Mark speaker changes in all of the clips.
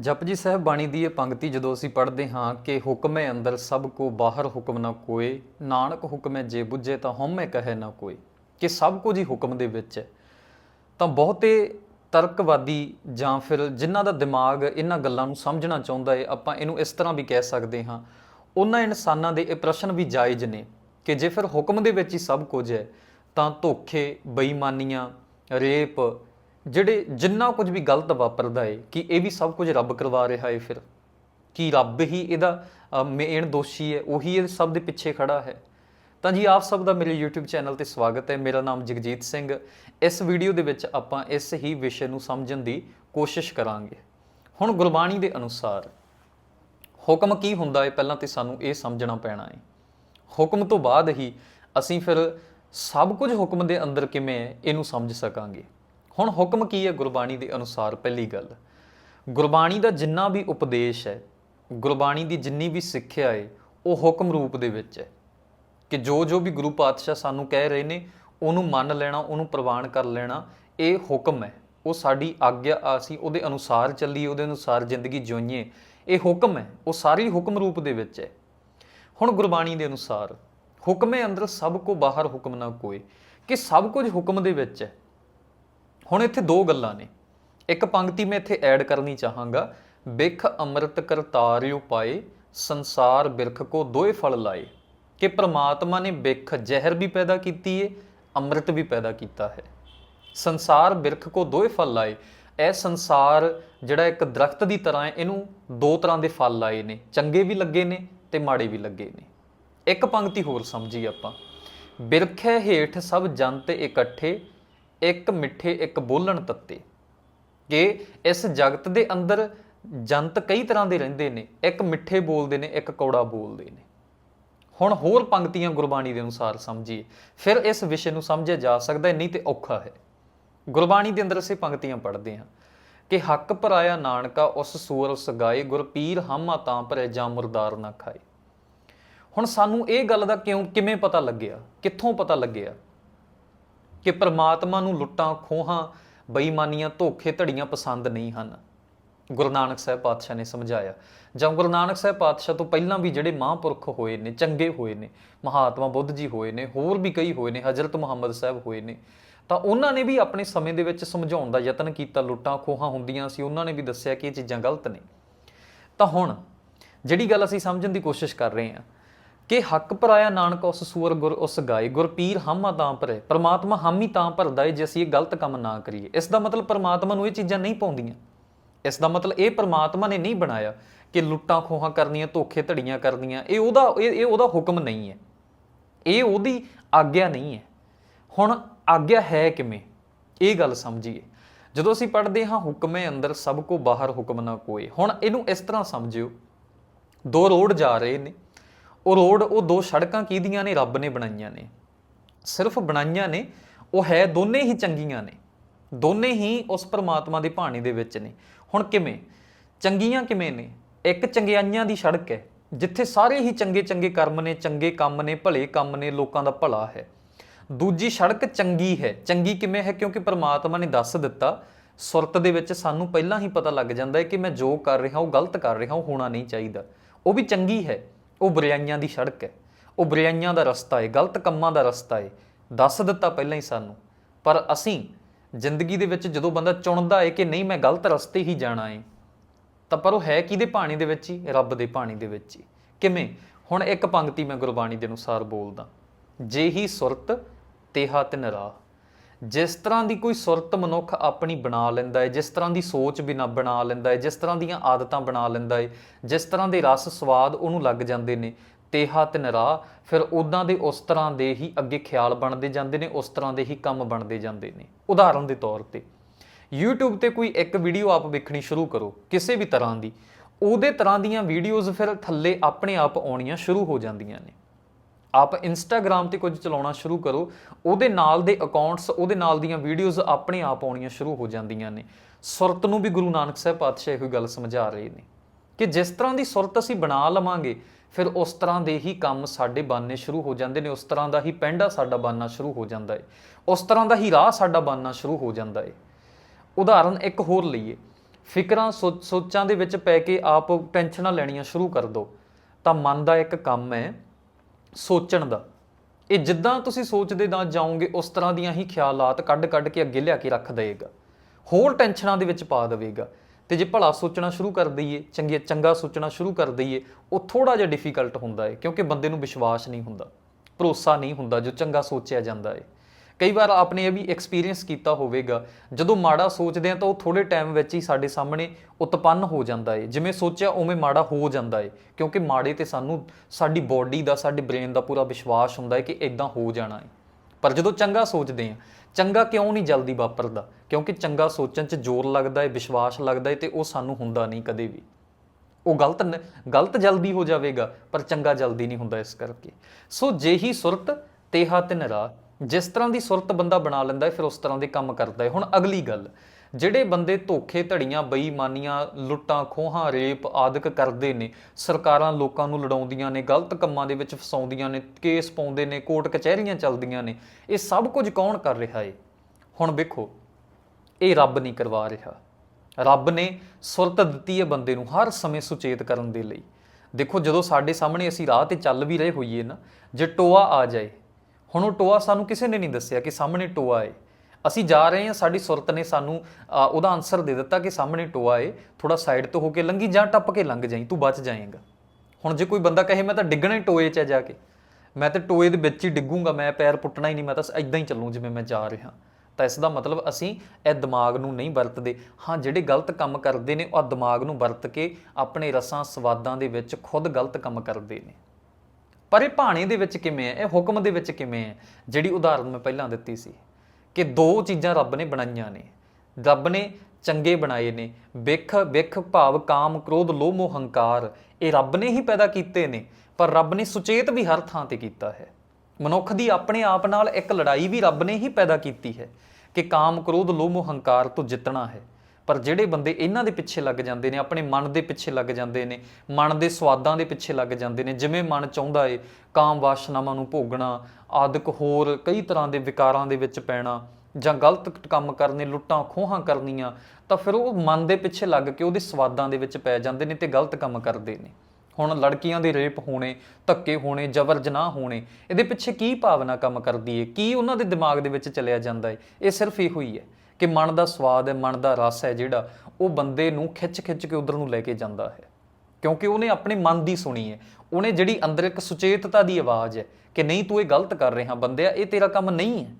Speaker 1: ਜਪਜੀ ਸਾਹਿਬ ਬਾਣੀ ਦੀ ਇਹ ਪੰਕਤੀ ਜਦੋਂ ਅਸੀਂ ਪੜ੍ਹਦੇ ਹਾਂ ਕਿ ਹੁਕਮੇ ਅੰਦਰ, ਸਭ ਕੋ ਬਾਹਰ ਹੁਕਮ ਨਾ ਕੋਏ, ਨਾਨਕ ਹੁਕਮੇ ਜੇ ਬੁੱਝੇ ਤਾਂ ਹਉਮੈ ਕਹੇ ਨਾ ਕੋਈ ਕਿ ਸਭ ਕੁਝ ਹੀ ਹੁਕਮ ਦੇ ਵਿੱਚ ਹੈ। ਤਾਂ ਬਹੁਤੇ ਤਰਕਵਾਦੀ ਜਾਂ ਫਿਰ ਜਿਨ੍ਹਾਂ ਦਾ ਦਿਮਾਗ ਇਹਨਾਂ ਗੱਲਾਂ ਨੂੰ ਸਮਝਣਾ ਚਾਹੁੰਦਾ ਹੈ, ਆਪਾਂ ਇਹਨੂੰ ਇਸ ਤਰ੍ਹਾਂ ਵੀ ਕਹਿ ਸਕਦੇ ਹਾਂ। ਉਹਨਾਂ ਇਨਸਾਨਾਂ ਦੇ ਇਹ ਪ੍ਰਸ਼ਨ ਵੀ ਜਾਇਜ਼ ਨੇ ਕਿ ਜੇ ਫਿਰ ਹੁਕਮ ਦੇ ਵਿੱਚ ਹੀ ਸਭ ਕੁਝ ਹੈ, ਤਾਂ ਧੋਖੇ, ਬੇਈਮਾਨੀਆਂ, ਰੇਪ ਜਿਹੜੇ ਜਿੰਨਾ ਕੁਝ ਵੀ ਗਲਤ ਵਾਪਰਦਾ ਏ, ਕਿ ਇਹ ਵੀ ਸਭ ਕੁਝ ਰੱਬ ਕਰਵਾ ਰਿਹਾ ਏ ਫਿਰ? ਕਿ ਰੱਬ ਹੀ ਇਹਦਾ ਮੇਨ ਦੋਸ਼ੀ ਹੈ ਉਹੀ ਇਹ ਸਭ ਦੇ ਪਿੱਛੇ ਖੜਾ ਹੈ? ਤਾਂ ਜੀ ਆਪ ਸਭ ਦਾ ਮੇਰੇ YouTube ਚੈਨਲ ਤੇ ਸਵਾਗਤ ਹੈ ਮੇਰਾ ਨਾਮ ਜਗਜੀਤ ਸਿੰਘ। ਇਸ ਵੀਡੀਓ ਦੇ ਵਿੱਚ ਆਪਾਂ ਇਸ ਹੀ ਵਿਸ਼ੇ ਨੂੰ ਸਮਝਣ ਦੀ ਕੋਸ਼ਿਸ਼ ਕਰਾਂਗੇ। ਹੁਣ ਗੁਰਬਾਣੀ ਦੇ ਅਨੁਸਾਰ, ਹੁਕਮ ਕੀ ਹੁੰਦਾ ਹੈ ਪਹਿਲਾਂ ਤੇ ਸਾਨੂੰ ਇਹ ਸਮਝਣਾ ਪੈਣਾ ਹੈ ਹੁਕਮ ਤੋਂ ਬਾਅਦ ਹੀ ਅਸੀਂ ਫਿਰ ਸਭ ਕੁਝ ਹੁਕਮ ਦੇ ਅੰਦਰ ਕਿਵੇਂ ਹੈ ਇਹਨੂੰ ਸਮਝ ਸਕਾਂਗੇ। ਹੁਣ ਹੁਕਮ ਕੀ ਹੈ ਗੁਰਬਾਣੀ ਦੇ ਅਨੁਸਾਰ ਪਹਿਲੀ ਗੱਲ? ਗੁਰਬਾਣੀ ਦਾ ਜਿੰਨਾ ਵੀ ਉਪਦੇਸ਼ ਹੈ, ਗੁਰਬਾਣੀ ਦੀ ਜਿੰਨੀ ਵੀ ਸਿੱਖਿਆ ਹੈ, ਉਹ ਹੁਕਮ ਰੂਪ ਦੇ ਵਿੱਚ ਹੈ। ਕਿ ਜੋ ਜੋ ਵੀ ਗੁਰੂ ਪਾਤਸ਼ਾਹ ਸਾਨੂੰ ਕਹਿ ਰਹੇ ਨੇ, ਉਹਨੂੰ ਮੰਨ ਲੈਣਾ, ਉਹਨੂੰ ਪ੍ਰਵਾਨ ਕਰ ਲੈਣਾ, ਇਹ ਹੁਕਮ ਹੈ। ਉਹ ਸਾਡੀ ਆਗਿਆ ਅਸੀਂ ਉਹਦੇ ਅਨੁਸਾਰ ਚੱਲੀਏ, ਉਹਦੇ ਅਨੁਸਾਰ ਜ਼ਿੰਦਗੀ ਜਿਉਈਏ, ਇਹ ਹੁਕਮ ਹੈ। ਉਹ ਸਾਰੀ ਹੁਕਮ ਰੂਪ ਦੇ ਵਿੱਚ ਹੈ। ਹੁਣ ਗੁਰਬਾਣੀ ਦੇ ਅਨੁਸਾਰ ਹੁਕਮੇ ਅੰਦਰ ਸਭ ਕੋ ਬਾਹਰ ਹੁਕਮ ਨਾ ਕੋਏ ਕਿ ਸਭ ਕੁਝ ਹੁਕਮ ਦੇ ਵਿੱਚ ਹੈ। ਹੁਣ ਇੱਥੇ ਦੋ ਗੱਲਾਂ ਨੇ। ਇੱਕ ਪੰਕਤੀ ਮੈਂ ਇੱਥੇ ਐਡ ਕਰਨੀ ਚਾਹਾਂਗਾ। ਬਿਖ ਅੰਮ੍ਰਿਤ ਕਰਤਾਰਿਉ ਉਪਾਏ ਸੰਸਾਰ ਬਿਰਖ ਕੋ ਦੋਏ ਫਲ ਲਾਏ। ਕਿ ਪ੍ਰਮਾਤਮਾ ਨੇ ਬਿਖ ਜ਼ਹਿਰ ਵੀ ਪੈਦਾ ਕੀਤੀ ਏ, ਅੰਮ੍ਰਿਤ ਵੀ ਪੈਦਾ ਕੀਤਾ ਹੈ। ਸੰਸਾਰ ਬਿਰਖ ਕੋ ਦੋਏ ਫਲ ਲਾਏ। ਇਹ ਸੰਸਾਰ ਜਿਹੜਾ ਇੱਕ ਦਰਖਤ ਦੀ ਤਰ੍ਹਾਂ ਹੈ ਇਹਨੂੰ ਦੋ ਤਰ੍ਹਾਂ ਦੇ ਫਲ ਲਾਏ ਨੇ। ਚੰਗੇ ਵੀ ਲੱਗੇ ਨੇ ਤੇ ਮਾੜੇ ਵੀ ਲੱਗੇ ਨੇ। ਇੱਕ ਪੰਕਤੀ ਹੋਰ ਸਮਝੀ ਆਪਾਂ। ਬਿਰਖੇ ਹੇਠ ਸਭ ਜੰਤ ਇਕੱਠੇ ਇੱਕ ਮਿੱਠੇ, ਇੱਕ ਬੋਲਣ ਤੱਤੇ। ਕਿ ਇਸ ਜਗਤ ਦੇ ਅੰਦਰ ਜੰਤ ਕਈ ਤਰ੍ਹਾਂ ਦੇ ਰਹਿੰਦੇ ਨੇ। ਇੱਕ ਮਿੱਠੇ ਬੋਲਦੇ ਨੇ, ਇੱਕ ਕੌੜਾ ਬੋਲਦੇ ਨੇ। ਹੁਣ ਹੋਰ ਪੰਕਤੀਆਂ ਗੁਰਬਾਣੀ ਦੇ ਅਨੁਸਾਰ ਸਮਝੀਏ। ਫਿਰ ਇਸ ਵਿਸ਼ੇ ਨੂੰ ਸਮਝਿਆ ਜਾ ਸਕਦਾ ਹੈ, ਨਹੀਂ ਤੇ ਔਖਾ ਹੈ। ਗੁਰਬਾਣੀ ਦੇ ਅੰਦਰ ਅਸੀਂ ਪੰਕਤੀਆਂ ਪੜ੍ਹਦੇ ਹਾਂ। ਕਿ ਹੱਕ ਪਰਾਇਆ ਨਾਨਕਾ, ਉਸ ਸੂਰ ਉਸ ਗਾਏ ਗੁਰ ਹਮਾ ਤਾਂ ਭਰੇ, ਜਾਂ ਮੁਰਦਾਰ ਨਾ ਖਾਏ। ਹੁਣ ਸਾਨੂੰ ਇਹ ਗੱਲ ਦਾ ਕਿਉਂ, ਕਿਵੇਂ ਪਤਾ ਲੱਗਿਆ? ਕਿੱਥੋਂ ਪਤਾ ਲੱਗਿਆ? ਕਿ ਪ੍ਰਮਾਤਮਾ ਨੂੰ ਲੁੱਟਾਂ, ਖੋਹਾਂ, ਬੇਈਮਾਨੀਆਂ, ਧੋਖੇ ਧੜੀਆਂ ਪਸੰਦ ਨਹੀਂ ਹਨ। ਗੁਰੂ ਨਾਨਕ ਸਾਹਿਬ ਪਾਤਸ਼ਾਹ ਨੇ ਸਮਝਾਇਆ। ਜਾਂ ਗੁਰੂ ਨਾਨਕ ਸਾਹਿਬ ਪਾਤਸ਼ਾਹ ਤੋਂ ਪਹਿਲਾਂ ਵੀ ਜਿਹੜੇ ਮਹਾਂਪੁਰਖ ਹੋਏ ਨੇ, ਚੰਗੇ ਹੋਏ ਨੇ, ਮਹਾਤਮਾ ਬੁੱਧ ਜੀ ਹੋਏ ਨੇ, ਹੋਰ ਵੀ ਕਈ ਹੋਏ ਨੇ, ਹਜ਼ਰਤ ਮੁਹੰਮਦ ਸਾਹਿਬ ਹੋਏ ਨੇ, ਤਾਂ ਉਹਨਾਂ ਨੇ ਵੀ ਆਪਣੇ ਸਮੇਂ ਦੇ ਵਿੱਚ ਸਮਝਾਉਣ ਦਾ ਯਤਨ ਕੀਤਾ। ਲੁੱਟਾਂ, ਖੋਹਾਂ ਹੁੰਦੀਆਂ ਸੀ, ਉਹਨਾਂ ਨੇ ਵੀ ਦੱਸਿਆ ਕਿ ਇਹ ਚੀਜ਼ਾਂ ਗਲਤ ਨੇ। ਤਾਂ ਹੁਣ ਜਿਹੜੀ ਗੱਲ ਅਸੀਂ ਸਮਝਣ ਦੀ ਕੋਸ਼ਿਸ਼ ਕਰ ਰਹੇ ਹਾਂ ਕਿ ਹੱਕ ਪਰਾਇਆ ਨਾਨਕ ਉਸ ਸੂਰ ਗੁਰ ਉਸ ਗਾਏ ਗੁਰ ਪੀਰ ਹਮਾ ਤਾਂ ਭਰੇ, ਪਰਮਾਤਮਾ ਹਮ ਹੀ ਤਾਂ ਭਰਦਾ ਏ ਜੇ ਅਸੀਂ ਇਹ ਗਲਤ ਕੰਮ ਨਾ ਕਰੀਏ। ਇਸ ਦਾ ਮਤਲਬ ਪਰਮਾਤਮਾ ਨੂੰ ਇਹ ਚੀਜ਼ਾਂ ਨਹੀਂ ਪਾਉਂਦੀਆਂ। ਇਸ ਦਾ ਮਤਲਬ ਇਹ ਪਰਮਾਤਮਾ ਨੇ ਨਹੀਂ ਬਣਾਇਆ ਕਿ ਲੁੱਟਾਂ ਖੋਹਾਂ ਕਰਨੀਆਂ, ਧੋਖੇ ਧੜੀਆਂ ਕਰਨੀਆਂ, ਇਹ ਉਹਦਾ, ਇਹ ਇਹ ਉਹਦਾ ਹੁਕਮ ਨਹੀਂ ਹੈ। ਇਹ ਉਹਦੀ ਆਗਿਆ ਨਹੀਂ ਹੈ। ਹੁਣ ਆਗਿਆ ਹੈ ਕਿਵੇਂ? ਇਹ ਗੱਲ ਸਮਝੀਏ। ਜਦੋਂ ਅਸੀਂ ਪੜ੍ਹਦੇ ਹਾਂ, ਹੁਕਮੇ ਅੰਦਰ ਸਭ ਕੋ ਬਾਹਰ ਹੁਕਮ ਨਾ ਕੋਏ। ਹੁਣ ਇਹਨੂੰ ਇਸ ਤਰ੍ਹਾਂ ਸਮਝਿਓ। ਦੋ ਰੋਡ ਜਾ ਰਹੇ ਨੇ। ਉਹ ਰੋਡ, ਉਹ ਦੋ ਸੜਕਾਂ ਕਿਹਦੀਆਂ ਨੇ? ਰੱਬ ਨੇ ਬਣਾਈਆਂ ਨੇ। ਸਿਰਫ ਬਣਾਈਆਂ ਨੇ, ਉਹ ਹੈ ਦੋਨੇ ਹੀ ਚੰਗੀਆਂ ਨੇ। ਦੋਨੇ ਹੀ ਉਸ ਪਰਮਾਤਮਾ ਦੀ ਬਾਣੀ ਦੇ ਵਿੱਚ ਨੇ। ਹੁਣ ਕਿਵੇਂ? ਚੰਗੀਆਂ ਕਿਵੇਂ ਨੇ? ਇੱਕ ਚੰਗਿਆਈਆਂ ਦੀ ਸੜਕ ਹੈ, ਜਿੱਥੇ ਸਾਰੇ ਹੀ ਚੰਗੇ ਚੰਗੇ ਕਰਮ ਨੇ, ਚੰਗੇ ਕੰਮ ਨੇ, ਭਲੇ ਕੰਮ ਨੇ, ਲੋਕਾਂ ਦਾ ਭਲਾ ਹੈ। ਦੂਜੀ ਸੜਕ ਚੰਗੀ ਹੈ। ਚੰਗੀ ਕਿਵੇਂ ਹੈ? ਕਿਉਂਕਿ ਪਰਮਾਤਮਾ ਨੇ ਦੱਸ ਦਿੱਤਾ, ਸੁਰਤ ਦੇ ਵਿੱਚ ਸਾਨੂੰ ਪਹਿਲਾਂ ਹੀ ਪਤਾ ਲੱਗ ਜਾਂਦਾ ਹੈ ਕਿ ਮੈਂ ਜੋ ਕਰ ਰਿਹਾ, ਉਹ ਗਲਤ ਕਰ ਰਿਹਾ, ਉਹ ਹੋਣਾ ਨਹੀਂ ਚਾਹੀਦਾ। ਉਹ ਵੀ ਚੰਗੀ ਹੈ। ਉਹ ਬੁਰਾਈਆਂ ਦੀ ਸੜਕ ਹੈ। ਉਹ ਬੁਰਾਈਆਂ ਦਾ ਰਸਤਾ ਹੈ, ਗਲਤ ਕੰਮਾਂ ਦਾ ਰਸਤਾ ਹੈ। ਦੱਸ ਦਿੱਤਾ ਪਹਿਲਾਂ ਹੀ ਸਾਨੂੰ। ਪਰ ਅਸੀਂ ਜ਼ਿੰਦਗੀ ਦੇ ਵਿੱਚ ਜਦੋਂ ਬੰਦਾ ਚੁਣਦਾ ਹੈ ਕਿ ਨਹੀਂ, ਮੈਂ ਗਲਤ ਰਸਤੇ ਹੀ ਜਾਣਾ ਹੈ, ਤਾਂ ਪਰ ਉਹ ਹੈ ਕਿਹਦੇ ਪਾਣੀ ਦੇ ਵਿੱਚ ਹੀ? ਰੱਬ ਦੇ ਪਾਣੀ ਦੇ ਵਿੱਚ ਹੀ। ਕਿਵੇਂ? ਹੁਣ ਇੱਕ ਪੰਕਤੀ ਮੈਂ ਗੁਰਬਾਣੀ ਦੇ ਅਨੁਸਾਰ ਬੋਲਦਾ। ਜੇ ਹੀ ਸੁਰਤ, ਤੇਹਾ ਤਿਨ ਰਾਹ। ਜਿਸ ਤਰ੍ਹਾਂ ਦੀ ਕੋਈ ਸੁਰਤ ਮਨੁੱਖ ਆਪਣੀ ਬਣਾ ਲੈਂਦਾ ਹੈ, ਜਿਸ ਤਰ੍ਹਾਂ ਦੀ ਸੋਚ ਬਿਨਾ ਬਣਾ ਲੈਂਦਾ ਹੈ, ਜਿਸ ਤਰ੍ਹਾਂ ਦੀਆਂ ਆਦਤਾਂ ਬਣਾ ਲੈਂਦਾ ਹੈ, ਜਿਸ ਤਰ੍ਹਾਂ ਦੇ ਰਸ ਸਵਾਦ ਉਹਨੂੰ ਲੱਗ ਜਾਂਦੇ ਨੇ, ਤੇਹਾ ਤਿਨ ਰਾਹ, ਫਿਰ ਉਦਾਂ ਦੇ ਉਸ ਤਰ੍ਹਾਂ ਦੇ ਹੀ ਅੱਗੇ ਖਿਆਲ ਬਣਦੇ ਜਾਂਦੇ ਨੇ, ਉਸ ਤਰ੍ਹਾਂ ਦੇ ਹੀ ਕੰਮ ਬਣਦੇ ਜਾਂਦੇ ਨੇ। ਉਦਾਹਰਨ ਦੇ ਤੌਰ ਤੇ, YouTube ਤੇ ਕੋਈ ਇੱਕ ਵੀਡੀਓ ਆਪ ਵੇਖਣੀ ਸ਼ੁਰੂ ਕਰੋ, ਕਿਸੇ ਵੀ ਤਰ੍ਹਾਂ ਦੀ। ਉਹਦੇ ਤਰ੍ਹਾਂ ਦੀਆਂ ਵੀਡੀਓਜ਼ ਫਿਰ ਥੱਲੇ ਆਪਣੇ ਆਪ ਆਉਣੀਆਂ ਸ਼ੁਰੂ ਹੋ ਜਾਂਦੀਆਂ ਨੇ। ਆਪ ਇੰਸਟਾਗ੍ਰam ਤੇ ਕੁਝ ਚਲਾਉਣਾ ਸ਼ੁਰੂ ਕਰੋ, ਉਹਦੇ ਨਾਲ ਦੇ ਅਕਾਊਂਟਸ ਉਹਦੇ ਨਾਲ ਦੀਆਂ ਵੀਡੀਓਜ਼ ਆਪਣੇ ਆਪ ਆਉਣੀਆਂ ਸ਼ੁਰੂ ਹੋ ਜਾਂਦੀਆਂ ਨੇ। ਸੁਰਤ ਨੂੰ ਵੀ ਗੁਰੂ ਨਾਨਕ ਸਾਹਿਬ ਪਾਤਸ਼ਾਹ ਇਹੋ ਗੱਲ ਸਮਝਾ ਰਹੇ ਨੇ ਕਿ ਜਿਸ ਤਰ੍ਹਾਂ ਦੀ ਸੁਰਤ ਅਸੀਂ ਬਣਾ ਲਵਾਂਗੇ, ਫਿਰ ਉਸ ਤਰ੍ਹਾਂ ਦੇ ਹੀ ਕੰਮ ਸਾਡੇ ਬਣਨੇ ਸ਼ੁਰੂ ਹੋ ਜਾਂਦੇ ਨੇ, ਉਸ ਤਰ੍ਹਾਂ ਦਾ ਹੀ ਪੈਂਡਾ ਸਾਡਾ ਬਣਨਾ ਸ਼ੁਰੂ ਹੋ ਜਾਂਦਾ ਹੈ ਉਸ ਤਰ੍ਹਾਂ ਦਾ ਹੀ ਰਾਹ ਸਾਡਾ ਬਣਨਾ ਸ਼ੁਰੂ ਹੋ ਜਾਂਦਾ ਹੈ ਉਦਾਹਰਨ ਇੱਕ ਹੋਰ ਲਈਏ, ਫਿਕਰਾਂ, ਸੋਚ- ਸੋਚਾਂ ਦੇ ਵਿੱਚ ਪੈ ਕੇ ਆਪ ਟੈਨਸ਼ਨਾਂ ਲੈਣੀਆਂ ਸ਼ੁਰੂ ਕਰ ਦਿਓ ਤਾਂ ਮਨ ਦਾ ਇੱਕ ਕੰਮ ਹੈ ਸੋਚਣ ਦਾ। ਇਹ ਜਿੱਦਾਂ ਤੁਸੀਂ ਸੋਚਦੇ ਨਾ ਜਾਓਗੇ, ਉਸ ਤਰ੍ਹਾਂ ਦੀਆਂ ਹੀ ਖਿਆਲਾਤ ਕੱਢ-ਕੱਢ ਕੇ ਅੱਗੇ ਲਿਆ ਕੇ ਰੱਖ ਦੇਵੇਗਾ। ਹੋਰ ਟੈਨਸ਼ਨਾਂ ਦੇ ਵਿੱਚ ਪਾ ਦੇਵੇਗਾ। ਤੇ ਜੇ ਭਲਾ ਸੋਚਣਾ ਸ਼ੁਰੂ ਕਰ ਦਈਏ ਚੰਗੇ ਚੰਗਾ ਸੋਚਣਾ ਸ਼ੁਰੂ ਕਰ ਦਈਏ, ਉਹ ਥੋੜਾ ਜਿਹਾ ਡਿਫਿਕਲਟ ਹੁੰਦਾ ਹੈ ਕਿਉਂਕਿ ਬੰਦੇ ਨੂੰ ਵਿਸ਼ਵਾਸ ਨਹੀਂ ਹੁੰਦਾ, ਭਰੋਸਾ ਨਹੀਂ ਹੁੰਦਾ ਜੋ ਚੰਗਾ ਸੋਚਿਆ ਜਾਂਦਾ ਹੈ ਕਈ ਵਾਰ ਆਪਨੇ ਇਹ ਵੀ ਐਕਸਪੀਰੀਅੰਸ ਕੀਤਾ ਹੋਵੇਗਾ। ਜਦੋਂ ਮਾੜਾ ਸੋਚਦੇ ਆ ਤਾਂ ਉਹ ਥੋੜੇ ਟਾਈਮ ਵਿੱਚ ਹੀ ਸਾਡੇ ਸਾਹਮਣੇ ਉਤਪੰਨ ਹੋ ਜਾਂਦਾ ਏ। ਜਿਵੇਂ ਸੋਚਿਆ ਉਵੇਂ ਮਾੜਾ ਹੋ ਜਾਂਦਾ ਏ। ਕਿਉਂਕਿ ਮਾੜੇ ਤੇ ਸਾਨੂੰ ਸਾਡੀ ਬਾਡੀ ਦਾ, ਸਾਡੇ ਬ੍ਰੇਨ ਦਾ ਪੂਰਾ ਵਿਸ਼ਵਾਸ ਹੁੰਦਾ ਹੈ ਕਿ ਇਦਾਂ ਹੋ ਜਾਣਾ ਏ। ਪਰ ਜਦੋਂ ਚੰਗਾ ਸੋਚਦੇ ਆ, ਚੰਗਾ ਕਿਉਂ ਨਹੀਂ ਜਲਦੀ ਵਾਪਰਦਾ? ਕਿਉਂਕਿ ਚੰਗਾ ਸੋਚਣ 'ਚ ਜ਼ੋਰ ਲੱਗਦਾ ਹੈ ਵਿਸ਼ਵਾਸ ਲੱਗਦਾ ਹੈ ਤੇ ਉਹ ਸਾਨੂੰ ਹੁੰਦਾ ਨਹੀਂ ਕਦੇ ਵੀ। ਉਹ ਗਲਤ ਨ- ਗਲਤ ਜਲਦੀ ਹੋ ਜਾਵੇਗਾ, ਪਰ ਚੰਗਾ ਜਲਦੀ ਨਹੀਂ ਹੁੰਦਾ ਇਸ ਕਰਕੇ। ਸੋ ਜੇਹੀ ਸੁਰਤ, ਤੇਹਾ ਤਿਨ ਰਾਹ। ਜਿਸ ਤਰ੍ਹਾਂ ਦੀ ਸੁਰਤ ਬੰਦਾ ਬਣਾ ਲੈਂਦਾ ਹੈ, ਫਿਰ ਉਸ ਤਰ੍ਹਾਂ ਦੇ ਕੰਮ ਕਰਦਾ ਹੈ। ਹੁਣ ਅਗਲੀ ਗੱਲ, ਜਿਹੜੇ ਬੰਦੇ ਧੋਖੇ ਧੜੀਆਂ, ਬੇਈਮਾਨੀਆਂ, ਲੁੱਟਾਂ, ਖੋਹਾਂ, ਰੇਪ ਆਦਿਕ ਕਰਦੇ ਨੇ, ਸਰਕਾਰਾਂ ਲੋਕਾਂ ਨੂੰ ਲੜਾਉਂਦੀਆਂ ਨੇ, ਗਲਤ ਕੰਮਾਂ ਦੇ ਵਿੱਚ ਫਸਾਉਂਦੀਆਂ ਨੇ, ਕੇਸ ਪਾਉਂਦੇ ਨੇ, ਕੋਰਟ ਕਚਹਿਰੀਆਂ ਚੱਲਦੀਆਂ ਨੇ, ਇਹ ਸਭ ਕੁਝ ਕੌਣ ਕਰ ਰਿਹਾ ਏ? ਹੁਣ ਵੇਖੋ, ਇਹ ਰੱਬ ਨਹੀਂ ਕਰਵਾ ਰਿਹਾ। ਰੱਬ ਨੇ ਸੁਰਤ ਦਿੱਤੀ ਹੈ ਬੰਦੇ ਨੂੰ ਹਰ ਸਮੇਂ ਸੁਚੇਤ ਕਰਨ ਦੇ ਲਈ। ਦੇਖੋ, ਜਦੋਂ ਸਾਡੇ ਸਾਹਮਣੇ ਅਸੀਂ ਰਾਹ ਤੇ ਚੱਲ ਵੀ ਰਹੇ ਹੋਈਏ ਨਾ, ਜੇ ਟੋਆ ਆ ਜਾਏ ਹੁਣ ਉਹ ਟੋਆ ਸਾਨੂੰ ਕਿਸੇ ਨੇ ਨਹੀਂ ਦੱਸਿਆ ਕਿ ਸਾਹਮਣੇ ਟੋਆ ਹੈ ਅਸੀਂ ਜਾ ਰਹੇ ਹਾਂ, ਸਾਡੀ ਸੁਰਤ ਨੇ ਸਾਨੂੰ ਉਹਦਾ ਆਨਸਰ ਦੇ ਦਿੱਤਾ ਕਿ ਸਾਹਮਣੇ ਟੋਆ ਏ ਥੋੜਾ ਸਾਈਡ ਤੋਂ ਹੋ ਕੇ ਲੰਗੀ ਜਾਂ ਟੱਪ ਕੇ ਲੰਘ ਜਾਈ, ਤੂੰ ਬਚ ਜਾਏਂਗਾ। ਹੁਣ ਜੇ ਕੋਈ ਬੰਦਾ ਕਹੇ, ਮੈਂ ਤਾਂ ਡਿੱਗਣਾ ਹੀ ਟੋਏ 'ਚ ਹੈ ਜਾ ਕੇ। ਮੈਂ ਤਾਂ ਟੋਏ ਦੇ ਵਿੱਚ ਹੀ ਡਿੱਗੂੰਗਾ, ਮੈਂ ਪੈਰ ਪੁੱਟਣਾ ਹੀ ਨਹੀਂ, ਮੈਂ ਤਾਂ ਇਦਾਂ ਹੀ ਚੱਲੂ ਜਿਵੇਂ ਮੈਂ ਜਾ ਰਿਹਾ। ਤਾਂ ਇਸ ਦਾ ਮਤਲਬ ਅਸੀਂ ਇਹ ਦਿਮਾਗ ਨੂੰ ਨਹੀਂ ਵਰਤਦੇ। ਹਾਂ, ਜਿਹੜੇ ਗਲਤ ਕੰਮ ਕਰਦੇ ਨੇ, ਉਹ ਦਿਮਾਗ ਨੂੰ ਵਰਤ ਕੇ ਆਪਣੇ ਰਸਾਂ, ਸਵਾਦਾਂ ਦੇ ਵਿੱਚ ਖੁਦ ਗਲਤ ਕੰਮ ਕਰਦੇ ਨੇ। ਪਰ ਇਹ ਭਾਣੇ ਦੇ ਵਿੱਚ ਕਿਵੇਂ ਹੈ? ਇਹ ਹੁਕਮ ਦੇ ਵਿੱਚ ਕਿਵੇਂ ਹੈ? ਜਿਹੜੀ ਉਦਾਹਰਨ ਮੈਂ ਪਹਿਲਾਂ ਦਿੱਤੀ ਸੀ ਕਿ ਦੋ ਚੀਜ਼ਾਂ ਰੱਬ ਨੇ ਬਣਾਈਆਂ ਨੇ। ਰੱਬ ਨੇ ਚੰਗੇ ਬਣਾਏ ਨੇ। ਵਿਖ ਵਿਖ ਭਾਵ, ਕਾਮ, ਕ੍ਰੋਧ, ਲੋਭ, ਮੋਹ, ਹੰਕਾਰ, ਇਹ ਰੱਬ ਨੇ ਹੀ ਪੈਦਾ ਕੀਤੇ ਨੇ। ਪਰ ਰੱਬ ਨੇ ਸੁਚੇਤ ਵੀ ਹਰ ਥਾਂ ਤੇ ਕੀਤਾ ਹੈ। ਮਨੁੱਖ ਦੀ ਆਪਣੇ ਆਪ ਨਾਲ ਇੱਕ ਲੜਾਈ ਵੀ ਰੱਬ ਨੇ ਹੀ ਪੈਦਾ ਕੀਤੀ ਹੈ ਕਿ ਕਾਮ, ਕ੍ਰੋਧ, ਲੋਭ, ਮੋਹ, ਹੰਕਾਰ ਤੋਂ ਜਿੱਤਣਾ ਹੈ। ਪਰ ਜਿਹੜੇ ਬੰਦੇ ਇਹਨਾਂ ਦੇ ਪਿੱਛੇ ਲੱਗ ਜਾਂਦੇ ਨੇ, ਆਪਣੇ ਮਨ ਦੇ ਪਿੱਛੇ ਲੱਗ ਜਾਂਦੇ ਨੇ, ਮਨ ਦੇ ਸਵਾਦਾਂ ਦੇ ਪਿੱਛੇ ਲੱਗ ਜਾਂਦੇ ਨੇ, ਜਿਵੇਂ ਮਨ ਚਾਹੁੰਦਾ ਏ, ਕਾਮ ਵਾਸ਼ਨਾਵਾਂ ਨੂੰ ਭੋਗਣਾ, ਆਦਿਕ ਹੋਰ ਕਈ ਤਰ੍ਹਾਂ ਦੇ ਵਿਕਾਰਾਂ ਦੇ ਵਿੱਚ ਪੈਣਾ, ਜਾਂ ਗਲਤ ਕੰਮ ਕਰਨੇ, ਲੁੱਟਾਂ, ਖੋਹਾਂ ਕਰਨੀਆਂ, ਤਾਂ ਫਿਰ ਉਹ ਮਨ ਦੇ ਪਿੱਛੇ ਲੱਗ ਕੇ ਉਹਦੇ ਸਵਾਦਾਂ ਦੇ ਵਿੱਚ ਪੈ ਜਾਂਦੇ ਨੇ ਤੇ ਗਲਤ ਕੰਮ ਕਰਦੇ ਨੇ। ਹੁਣ ਲੜਕੀਆਂ ਦੇ ਰੇਪ ਹੋਣੇ, ਧੱਕੇ ਹੋਣੇ, ਜ਼ਬਰ ਜਨਾਹ ਹੋਣੇ, ਇਹਦੇ ਪਿੱਛੇ ਕੀ ਭਾਵਨਾ ਕੰਮ ਕਰਦੀ ਏ? ਕੀ ਉਹਨਾਂ ਦੇ ਦਿਮਾਗ ਦੇ ਵਿੱਚ ਚਲਿਆ ਜਾਂਦਾ ਏ? ਇਹ ਸਿਰਫ ਇਹੋ ਹੀ ਹੈ ਕਿ ਮਨ ਦਾ ਸਵਾਦ ਹੈ, ਮਨ ਦਾ ਰਸ ਹੈ ਜਿਹੜਾ, ਉਹ ਬੰਦੇ ਨੂੰ ਖਿੱਚ-ਖਿੱਚ ਕੇ ਉਧਰ ਨੂੰ ਲੈ ਕੇ ਜਾਂਦਾ ਹੈ। ਕਿਉਂਕਿ ਉਹਨੇ ਆਪਣੇ ਮਨ ਦੀ ਸੁਣੀ ਹੈ। ਉਹਨੇ ਜਿਹੜੀ ਅੰਦਰ ਇੱਕ ਸੁਚੇਤਤਾ ਦੀ ਆਵਾਜ਼ ਹੈ ਕਿ ਨਹੀਂ, ਤੂੰ ਇਹ ਗਲਤ ਕਰ ਰਿਹਾ ਬੰਦਿਆ, ਇਹ ਤੇਰਾ ਕੰਮ ਨਹੀਂ ਹੈ।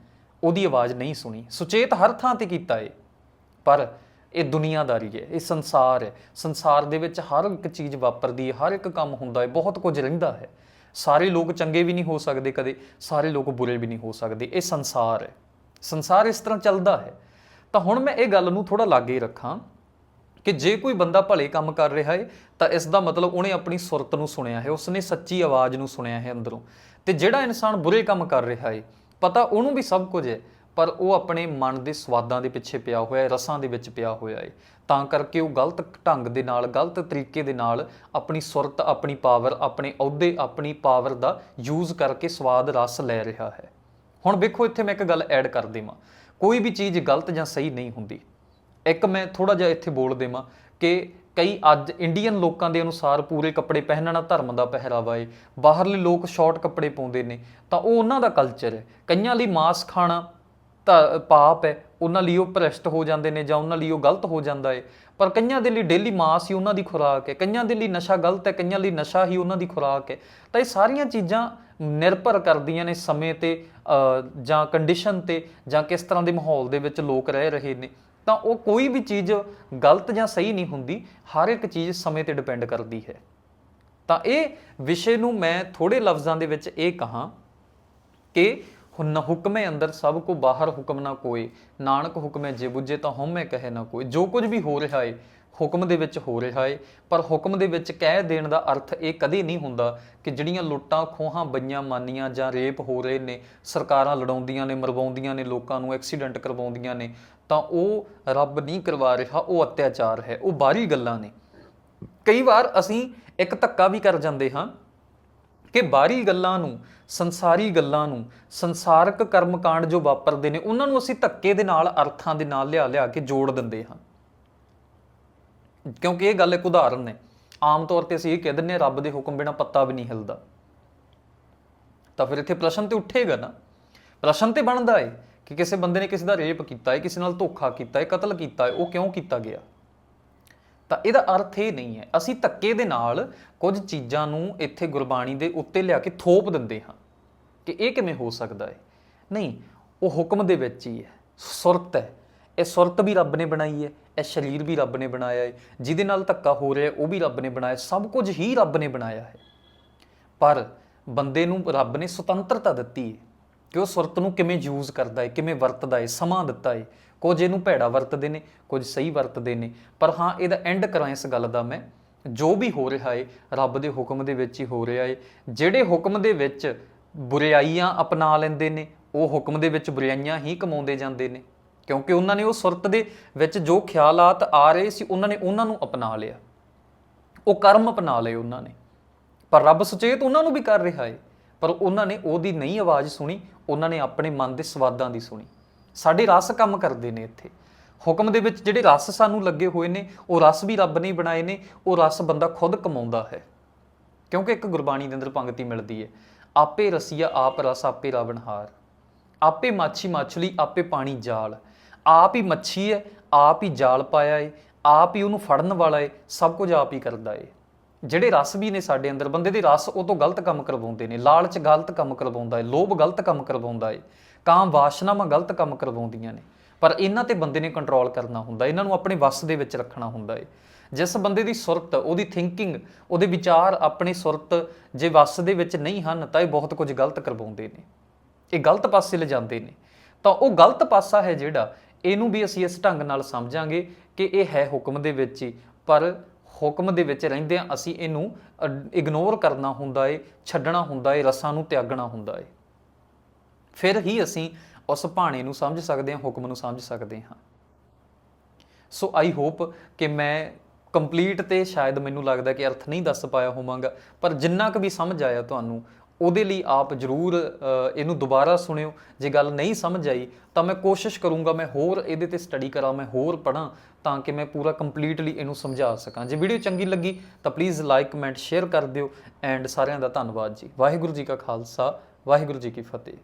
Speaker 1: ਉਹਦੀ ਆਵਾਜ਼ ਨਹੀਂ ਸੁਣੀ। ਸੁਚੇਤ ਹਰ ਥਾਂ ਤੇ ਕੀਤਾ ਏ ਪਰ ਇਹ ਦੁਨੀਆਦਾਰੀ ਹੈ, ਇਹ ਸੰਸਾਰ ਹੈ। ਸੰਸਾਰ ਦੇ ਵਿੱਚ ਹਰ ਇੱਕ ਚੀਜ਼ ਵਾਪਰਦੀ ਹੈ, ਹਰ ਇੱਕ ਕੰਮ ਹੁੰਦਾ ਹੈ, ਬਹੁਤ ਕੁਝ ਰਹਿੰਦਾ ਹੈ। ਸਾਰੇ ਲੋਕ ਚੰਗੇ ਵੀ ਨਹੀਂ ਹੋ ਸਕਦੇ ਕਦੇ, ਸਾਰੇ ਲੋਕ ਬੁਰੇ ਵੀ ਨਹੀਂ ਹੋ ਸਕਦੇ। ਇਹ ਸੰਸਾਰ ਹੈ। ਸੰਸਾਰ ਇਸ ਤਰ੍ਹਾਂ ਚੱਲਦਾ ਹੈ। ਤਾਂ ਹੁਣ ਮੈਂ ਇਹ ਗੱਲ ਨੂੰ ਥੋੜਾ ਲਾਗੇ ਹੀ ਰੱਖਾਂ ਕਿ ਜੇ ਕੋਈ ਬੰਦਾ ਭਲੇ ਕੰਮ ਕਰ ਰਿਹਾ ਹੈ ਤਾਂ ਇਸ ਦਾ ਮਤਲਬ ਉਹਨੇ ਆਪਣੀ ਸੁਰਤ ਨੂੰ ਸੁਣਿਆ ਹੈ, ਉਸਨੇ ਸੱਚੀ ਆਵਾਜ਼ ਨੂੰ ਸੁਣਿਆ ਹੈ ਅੰਦਰੋਂ। ਤੇ ਜਿਹੜਾ ਇਨਸਾਨ ਬੁਰੇ ਕੰਮ ਕਰ ਰਿਹਾ ਹੈ ਪਤਾ ਉਹਨੂੰ ਵੀ ਸਭ ਕੁਝ ਹੈ ਪਰ ਉਹ ਆਪਣੇ ਮਨ ਦੇ ਸਵਾਦਾਂ ਦੇ ਪਿੱਛੇ ਪਿਆ ਹੋਇਆ ਹੈ ਰਸਾਂ ਦੇ ਵਿੱਚ ਪਿਆ ਹੋਇਆ ਹੈ ਤਾਂ ਕਰਕੇ ਉਹ ਗਲਤ ਢੰਗ ਦੇ ਨਾਲ, ਗਲਤ ਤਰੀਕੇ ਦੇ ਨਾਲ ਆਪਣੀ ਸੁਰਤ, ਆਪਣੀ ਪਾਵਰ, ਆਪਣੇ ਅਹੁਦੇ, ਆਪਣੀ ਪਾਵਰ ਦਾ ਯੂਜ਼ ਕਰਕੇ ਸਵਾਦ ਰਸ ਲੈ ਰਿਹਾ ਹੈ। ਹੁਣ ਵੇਖੋ, ਇੱਥੇ ਮੈਂ ਇੱਕ ਗੱਲ ਐਡ ਕਰ ਦੇਵਾਂ। ਕੋਈ ਵੀ ਚੀਜ਼ ਗਲਤ ਜਾਂ ਸਹੀ ਨਹੀਂ ਹੁੰਦੀ। ਇੱਕ ਮੈਂ ਥੋੜਾ ਜਿਹਾ ਇੱਥੇ ਬੋਲ ਦੇਵਾਂ ਕਿ ਕਈ ਅੱਜ ਇੰਡੀਅਨ ਲੋਕਾਂ ਦੇ ਅਨੁਸਾਰ ਪੂਰੇ ਕੱਪੜੇ ਪਹਿਨਣਾ ਧਰਮ ਦਾ ਪਹਿਰਾਵਾ ਏ, ਬਾਹਰਲੇ ਲੋਕ ਸ਼ਾਰਟ ਕੱਪੜੇ ਪਾਉਂਦੇ ਨੇ, ਤਾਂ ਉਹ ਉਹਨਾਂ ਦਾ ਕਲਚਰ ਹੈ ਕਈਆਂ ਲਈ ਮਾਸ ਖਾਣਾ ਤਾਂ ਪਾਪ ਹੈ ਉਹਨਾਂ ਲਈ ਉਹ ਭ੍ਰਸ਼ਟ ਹੋ ਜਾਂਦੇ ਨੇ ਜਾਂ ਉਹਨਾਂ ਲਈ ਉਹ ਗਲਤ ਹੋ ਜਾਂਦਾ ਏ। ਪਰ ਕਈਆਂ ਦੇ ਲਈ ਡੇਲੀ ਮਾਸ ਹੀ ਉਹਨਾਂ ਦੀ ਖੁਰਾਕ ਹੈ ਕਈਆਂ ਦੇ ਲਈ ਨਸ਼ਾ ਗਲਤ ਹੈ ਕਈਆਂ ਲਈ ਨਸ਼ਾ ਹੀ ਉਹਨਾਂ ਦੀ ਖੁਰਾਕ ਹੈ ਤਾਂ ਇਹ ਸਾਰੀਆਂ ਚੀਜ਼ਾਂ ਨਿਰਭਰ ਕਰਦੀਆਂ ਨੇ ਸਮੇਂ ਤੇ ਜਾਂ ਕੰਡੀਸ਼ਨ ਤੇ, ਜਾਂ ਕਿਸ ਤਰ੍ਹਾਂ ਦੇ ਮਾਹੌਲ ਦੇ ਵਿੱਚ ਲੋਕ ਰਹਿ ਰਹੇ ਨੇ, ਤਾਂ ਉਹ ਕੋਈ ਵੀ ਚੀਜ਼ ਗਲਤ ਜਾਂ ਸਹੀ ਨਹੀਂ ਹੁੰਦੀ, ਹਰ ਇੱਕ ਚੀਜ਼ ਸਮੇਂ ਤੇ ਡਿਪੈਂਡ ਕਰਦੀ ਹੈ। ਤਾਂ ਇਹ ਵਿਸ਼ੇ ਨੂੰ ਮੈਂ ਥੋੜੇ ਲਫ਼ਜ਼ਾਂ ਦੇ ਵਿੱਚ ਇਹ ਕਹਾਂ ਕਿ ਹੁਨ ਹੁਕਮੇ ਅੰਦਰ ਸਭ ਕੋ ਬਾਹਰ ਹੁਕਮ ਨਾ ਕੋਏ, ਨਾਨਕ ਹੁਕਮੇ ਜੇ ਬੁੱਝੇ ਤਾਂ ਹਉਮੈ ਕਹੇ ਨਾ ਕੋਈ ਜੋ ਕੁਝ ਵੀ ਹੋ ਰਿਹਾ ਏ ਹੁਕਮ ਦੇ ਵਿੱਚ ਹੋ ਰਿਹਾ ਏ। ਪਰ ਹੁਕਮ ਦੇ ਵਿੱਚ ਕਹਿ ਦੇਣ ਦਾ ਅਰਥ ਇਹ ਕਦੇ ਨਹੀਂ ਹੁੰਦਾ ਕਿ ਜਿਹੜੀਆਂ ਲੁੱਟਾਂ, ਖੋਹਾਂ, ਬਈਆਂ, ਮਾਨੀਆਂ ਜਾਂ ਰੇਪ ਹੋ ਰਹੇ ਨੇ, ਸਰਕਾਰਾਂ ਲੜਾਉਂਦੀਆਂ ਨੇ, ਮਰਵਾਉਂਦੀਆਂ ਨੇ, ਲੋਕਾਂ ਨੂੰ ਐਕਸੀਡੈਂਟ ਕਰਵਾਉਂਦੀਆਂ ਨੇ, ਤਾਂ ਉਹ ਰੱਬ ਨਹੀਂ ਕਰਵਾ ਰਿਹਾ, ਉਹ ਅਤਿਆਚਾਰ ਹੈ, ਉਹ ਬਾਹਰੀ ਗੱਲਾਂ ਨੇ। ਕਈ ਵਾਰ ਅਸੀਂ ਇੱਕ ਧੱਕਾ ਵੀ ਕਰ ਜਾਂਦੇ ਹਾਂ ਕਿ ਬਾਹਰੀ ਗੱਲਾਂ ਨੂੰ, ਸੰਸਾਰੀ ਗੱਲਾਂ ਨੂੰ, ਸੰਸਾਰਕ ਕਰਮਕਾਂਡ ਜੋ ਵਾਪਰਦੇ ਨੇ, ਉਹਨਾਂ ਨੂੰ ਅਸੀਂ ਧੱਕੇ ਦੇ ਨਾਲ, ਅਰਥਾਂ ਦੇ ਨਾਲ ਲਿਆ ਲਿਆ ਕੇ ਜੋੜ ਦਿੰਦੇ ਹਾਂ। ਕਿਉਂਕਿ ਇਹ ਗੱਲ ਇੱਕ ਉਦਾਹਰਨ ਨੇ। ਆਮ ਤੌਰ ਤੇ ਅਸੀਂ ਇਹ ਕਹਿ ਦਿੰਦੇ ਹਾਂ ਰੱਬ ਦੇ ਹੁਕਮ ਬਿਨਾ ਪੱਤਾ ਵੀ ਨਹੀਂ ਹਿਲਦਾ। ਤਾਂ ਫਿਰ ਇੱਥੇ ਪ੍ਰਸ਼ਨ ਤੇ ਉੱਠੇਗਾ ਨਾ। ਪ੍ਰਸ਼ਨ ਤੇ ਬਣਦਾ ਹੈ ਕਿ ਕਿਸੇ ਬੰਦੇ ਨੇ ਕਿਸੇ ਦਾ ਰੇਪ ਕੀਤਾ ਹੈ ਕਿਸੇ ਨਾਲ ਧੋਖਾ ਕੀਤਾ ਹੈ ਕਤਲ ਕੀਤਾ ਹੈ ਉਹ ਕਿਉਂ ਕੀਤਾ ਗਿਆ? ਤਾਂ ਇਹਦਾ ਅਰਥ ਇਹ ਨਹੀਂ ਹੈ। ਅਸੀਂ ਧੱਕੇ ਦੇ ਨਾਲ ਕੁਝ ਚੀਜ਼ਾਂ ਨੂੰ ਇੱਥੇ ਗੁਰਬਾਣੀ ਦੇ ਉੱਤੇ ਲਿਆ ਕੇ ਥੋਪ ਦਿੰਦੇ ਹਾਂ ਕਿ ਇਹ ਕਿਵੇਂ ਹੋ ਸਕਦਾ ਹੈ ਨਹੀਂ, ਉਹ ਹੁਕਮ ਦੇ ਵਿੱਚ ਹੀ ਹੈ। ਸੁਰਤ ਹੈ। ਇਹ ਸੁਰਤ ਵੀ ਰੱਬ ਨੇ ਬਣਾਈ ਹੈ, ਇਹ ਸਰੀਰ ਵੀ ਰੱਬ ਨੇ ਬਣਾਇਆ ਹੈ, ਜਿਹਦੇ ਨਾਲ ਧੱਕਾ ਹੋ ਰਿਹਾ ਉਹ ਵੀ ਰੱਬ ਨੇ ਬਣਾਇਆ ਸਭ ਕੁਝ ਹੀ ਰੱਬ ਨੇ ਬਣਾਇਆ ਹੈ। ਪਰ ਬੰਦੇ ਨੂੰ ਰੱਬ ਨੇ ਸੁਤੰਤਰਤਾ ਦਿੱਤੀ ਹੈ ਕਿ ਉਹ ਸੁਰਤ ਨੂੰ ਕਿਵੇਂ ਯੂਜ਼ ਕਰਦਾ ਹੈ, ਕਿਵੇਂ ਵਰਤਦਾ ਹੈ, ਸਮਾਂ ਦਿੱਤਾ ਹੈ। ਕੁਝ ਇਹਨੂੰ ਭੈੜਾ ਵਰਤਦੇ ਨੇ, ਕੁਝ ਸਹੀ ਵਰਤਦੇ ਨੇ। ਪਰ ਹਾਂ, ਇਹਦਾ ਐਂਡ ਕਰਾਂ ਇਸ ਗੱਲ ਦਾ ਮੈਂ। ਜੋ ਵੀ ਹੋ ਰਿਹਾ ਹੈ, ਰੱਬ ਦੇ ਹੁਕਮ ਦੇ ਵਿੱਚ ਹੀ ਹੋ ਰਿਹਾ ਹੈ। ਜਿਹੜੇ ਹੁਕਮ ਦੇ ਵਿੱਚ ਬੁਰਾਈਆਂ ਅਪਣਾ ਲੈਂਦੇ ਨੇ, ਉਹ ਹੁਕਮ ਦੇ ਵਿੱਚ ਬੁਰਾਈਆਂ ਹੀ ਕਮਾਉਂਦੇ ਜਾਂਦੇ ਨੇ। ਕਿਉਂਕਿ ਉਹਨਾਂ ਨੇ ਉਹ ਸੁਰਤ ਦੇ ਵਿੱਚ ਜੋ ਖਿਆਲਾਤ ਆ ਰਹੇ ਸੀ, ਉਹਨਾਂ ਨੇ ਉਹਨਾਂ ਨੂੰ ਅਪਣਾ ਲਿਆ। ਉਹ ਕਰਮ ਅਪਣਾ ਲਏ ਉਹਨਾਂ ਨੇ। ਪਰ ਰੱਬ ਸੁਚੇਤ ਉਹਨਾਂ ਨੂੰ ਵੀ ਕਰ ਰਿਹਾ ਏ। ਪਰ ਉਹਨਾਂ ਨੇ ਉਹਦੀ ਨਹੀਂ ਆਵਾਜ਼ ਸੁਣੀ, ਉਹਨਾਂ ਨੇ ਆਪਣੇ ਮਨ ਦੇ ਸਵਾਦਾਂ ਦੀ ਸੁਣੀ। ਸਾਡੇ ਰਸ ਕੰਮ ਕਰਦੇ ਨੇ ਇੱਥੇ। ਹੁਕਮ ਦੇ ਵਿੱਚ ਜਿਹੜੇ ਰਸ ਸਾਨੂੰ ਲੱਗੇ ਹੋਏ ਨੇ, ਉਹ ਰਸ ਵੀ ਰੱਬ ਨੇ ਬਣਾਏ ਨੇ, ਉਹ ਰਸ ਬੰਦਾ ਖੁਦ ਕਮਾਉਂਦਾ ਹੈ। ਕਿਉਂਕਿ ਇੱਕ ਗੁਰਬਾਣੀ ਦੇ ਅੰਦਰ ਪੰਕਤੀ ਮਿਲਦੀ ਹੈ ਆਪੇ ਰਸੀਆ ਆਪ ਰਸ, ਆਪੇ ਰਾਵਣਹਾਰ ਆਪੇ ਮਾਛੀ ਮਾਛਲੀ ਆਪੇ ਪਾਣੀ ਜਾਲ। ਆਪ ਹੀ ਮੱਛੀ ਹੈ, ਆਪ ਹੀ ਜਾਲ ਪਾਇਆ ਏ, ਆਪ ਹੀ ਉਹਨੂੰ ਫੜਨ ਵਾਲਾ ਹੈ ਸਭ ਕੁਝ ਆਪ ਹੀ ਕਰਦਾ ਏ। ਜਿਹੜੇ ਰਸ ਵੀ ਨੇ ਸਾਡੇ ਅੰਦਰ, ਬੰਦੇ ਦੇ ਰਸ ਉਹ ਤੋਂ ਗਲਤ ਕੰਮ ਕਰਵਾਉਂਦੇ ਨੇ, ਲਾਲਚ ਗਲਤ ਕੰਮ ਕਰਵਾਉਂਦਾ ਏ, ਲੋਭ ਗਲਤ ਕੰਮ ਕਰਵਾਉਂਦਾ ਏ ਕਾਮ ਵਾਸ਼ਨਾਵਾਂ ਗਲਤ ਕੰਮ ਕਰਵਾਉਂਦੀਆਂ ਨੇ। ਪਰ ਇਹਨਾਂ ਤੇ ਬੰਦੇ ਨੇ ਕੰਟਰੋਲ ਕਰਨਾ ਹੁੰਦਾ, ਇਹਨਾਂ ਨੂੰ ਆਪਣੇ ਵੱਸ ਦੇ ਵਿੱਚ ਰੱਖਣਾ ਹੁੰਦਾ ਏ। ਜਿਸ ਬੰਦੇ ਦੀ ਸੁਰਤ, ਉਹਦੀ ਥਿੰਕਿੰਗ ਉਹਦੇ ਵਿਚਾਰ ਆਪਣੀ ਸੁਰਤ ਜੇ ਵੱਸ ਦੇ ਵਿੱਚ ਨਹੀਂ ਹਨ, ਤਾਂ ਇਹ ਬਹੁਤ ਕੁਝ ਗਲਤ ਕਰਵਾਉਂਦੇ ਨੇ। ਇਹ ਗਲਤ ਪਾਸੇ ਲਿਜਾਂਦੇ ਨੇ। ਤਾਂ ਉਹ ਗਲਤ ਪਾਸਾ ਹੈ ਜਿਹੜਾ ਇਹਨੂੰ ਵੀ ਅਸੀਂ ਇਸ ਢੰਗ ਨਾਲ ਸਮਝਾਂਗੇ ਕਿ ਇਹ ਹੈ ਹੁਕਮ ਦੇ ਵਿੱਚ ਹੀ। ਪਰ ਹੁਕਮ ਦੇ ਵਿੱਚ ਰਹਿੰਦਿਆਂ ਅਸੀਂ ਇਹਨੂੰ ਇਗਨੋਰ ਕਰਨਾ ਹੁੰਦਾ ਏ, ਛੱਡਣਾ ਹੁੰਦਾ ਏ, ਰਸਾਂ ਨੂੰ ਤਿਆਗਣਾ ਹੁੰਦਾ ਏ। ਫਿਰ ਹੀ ਅਸੀਂ ਉਸ ਭਾਣੇ ਨੂੰ ਸਮਝ ਸਕਦੇ ਹਾਂ, ਹੁਕਮ ਨੂੰ ਸਮਝ ਸਕਦੇ ਹਾਂ। ਸੋ ਆਈ ਹੋਪ ਕਿ ਮੈਂ ਕੰਪਲੀਟ ਤੇ ਸ਼ਾਇਦ ਮੈਨੂੰ ਲੱਗਦਾ ਕਿ ਅਰਥ ਨਹੀਂ ਦੱਸ ਪਾਇਆ ਹੋਵਾਂਗਾ, ਪਰ ਜਿੰਨਾ ਕੁ ਵੀ ਸਮਝ ਆਇਆ ਤੁਹਾਨੂੰ ਉਹਦੇ ਲਈ ਆਪ ਜਰੂਰ ਇਹਨੂੰ ਦੁਬਾਰਾ ਸੁਣਿਓ। ਜੇ ਗੱਲ ਨਹੀਂ ਸਮਝ ਆਈ, ਤਾਂ ਮੈਂ ਕੋਸ਼ਿਸ਼ ਕਰੂੰਗਾ ਮੈਂ ਹੋਰ ਇਹਦੇ ਤੇ ਸਟੱਡੀ ਕਰਾਂ, ਮੈਂ ਹੋਰ ਪੜਾਂ ਤਾਂ ਕਿ ਮੈਂ ਪੂਰਾ ਕੰਪਲੀਟਲੀ ਇਹਨੂੰ ਸਮਝਾ ਸਕਾਂ। ਜੇ ਵੀਡੀਓ ਚੰਗੀ ਲੱਗੀ, ਤਾਂ ਪਲੀਜ਼ ਲਾਈਕ ਕਮੈਂਟ ਸ਼ੇਅਰ ਕਰ ਦਿਓ। ਐਂਡ ਸਾਰਿਆਂ ਦਾ ਧੰਨਵਾਦ ਜੀ। ਵਾਹਿਗੁਰੂ ਜੀ ਕਾ ਖਾਲਸਾ, ਵਾਹਿਗੁਰੂ ਜੀ ਕੀ ਫਤਿਹ।